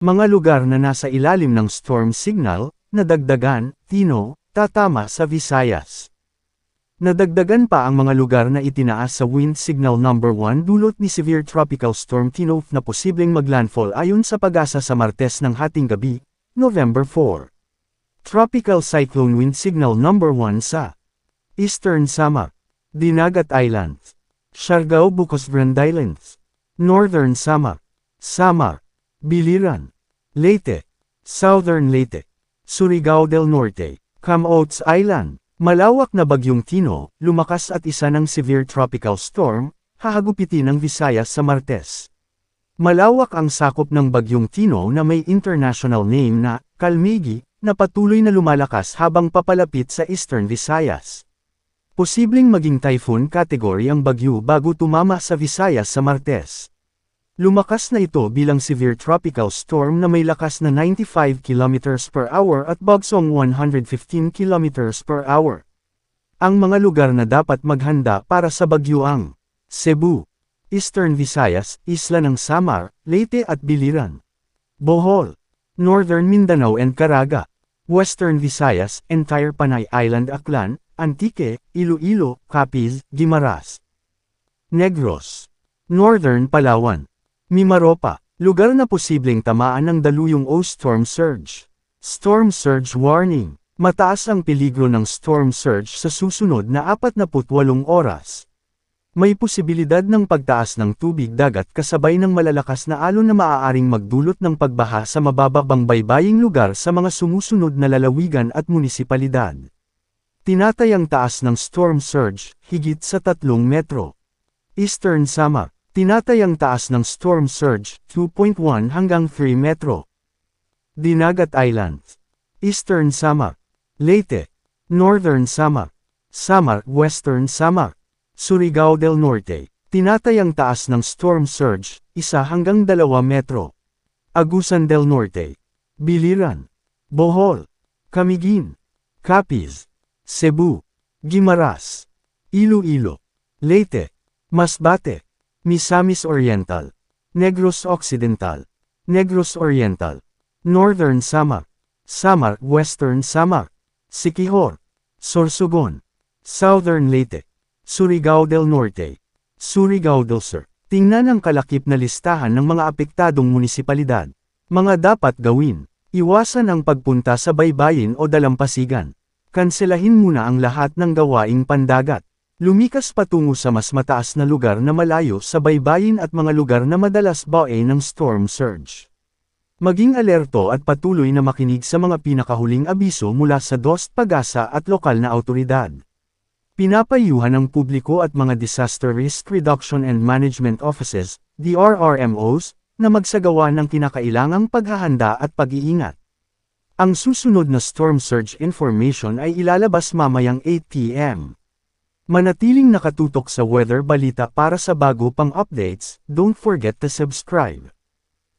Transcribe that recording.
Mga lugar na nasa ilalim ng storm signal, nadagdagan, Tino, tatama sa Visayas. Nadagdagan pa ang mga lugar na itinaas sa wind signal number 1 dulot ni severe tropical storm Tino na posibleng maglandfall ayon sa pag-asa sa Martes ng hating gabi, November 4. Tropical cyclone wind signal number 1 sa Eastern Samar, Dinagat Islands, Siargao Bucos Grand Islands, Northern Samar, Samar, Biliran, Leyte, Southern Leyte, Surigao del Norte, Camotes Island, malawak na bagyong Tino, lumakas at isa ng severe tropical storm, hahagupitin ng Visayas sa Martes. Malawak ang sakop ng bagyong Tino na may international name na Kalmigi, na patuloy na lumalakas habang papalapit sa Eastern Visayas. Posibleng maging typhoon category ang bagyo bago tumama sa Visayas sa Martes. Lumakas na ito bilang severe tropical storm na may lakas na 95 km per hour at bagsong 115 km per hour. Ang mga lugar na dapat maghanda para sa bagyo ang Cebu, Eastern Visayas, Isla ng Samar, Leyte at Biliran, Bohol, Northern Mindanao and Caraga, Western Visayas, entire Panay Island Aklan, Antique, Iloilo, Capiz, Guimaras. Negros. Northern Palawan. Mimaropa, lugar na posibleng tamaan ng daluyong o storm surge. Storm surge warning. Mataas ang peligro ng storm surge sa susunod na 48 oras. May posibilidad ng pagtaas ng tubig dagat kasabay ng malalakas na alon na maaaring magdulot ng pagbaha sa mabababang baybaying lugar sa mga sumusunod na lalawigan at munisipalidad. Tinatayang taas ng storm surge, higit sa 3 metro. Eastern Samar, tinatayang taas ng storm surge, 2.1 hanggang 3 metro. Dinagat Islands, Eastern Samar, Leyte, Northern Samar, Samar, Western Samar, Surigao del Norte, tinatayang taas ng storm surge, isa hanggang dalawa metro. Agusan del Norte, Biliran, Bohol, Camiguin, Capiz, Cebu, Guimaras, Iloilo, Leyte, Masbate, Misamis Oriental, Negros Occidental, Negros Oriental, Northern Samar, Samar Western Samar, Siquijor, Sorsogon, Southern Leyte, Surigao del Norte, Surigao del Sur. Tingnan ang kalakip na listahan ng mga apektadong munisipalidad. Mga dapat gawin. Iwasan ang pagpunta sa baybayin o dalampasigan. Kanselahin muna ang lahat ng gawaing pandagat. Lumikas patungo sa mas mataas na lugar na malayo sa baybayin at mga lugar na madalas bae ng storm surge. Maging alerto at patuloy na makinig sa mga pinakahuling abiso mula sa DOST Pagasa at lokal na autoridad. Pinapayuhan ng publiko at mga Disaster Risk Reduction and Management Offices, DRRMOs, na magsagawa ng kinakailangang paghahanda at pag-iingat. Ang susunod na storm surge information ay ilalabas mamayang 8 p.m. Manatiling nakatutok sa weather balita para sa bago pang updates, don't forget to subscribe.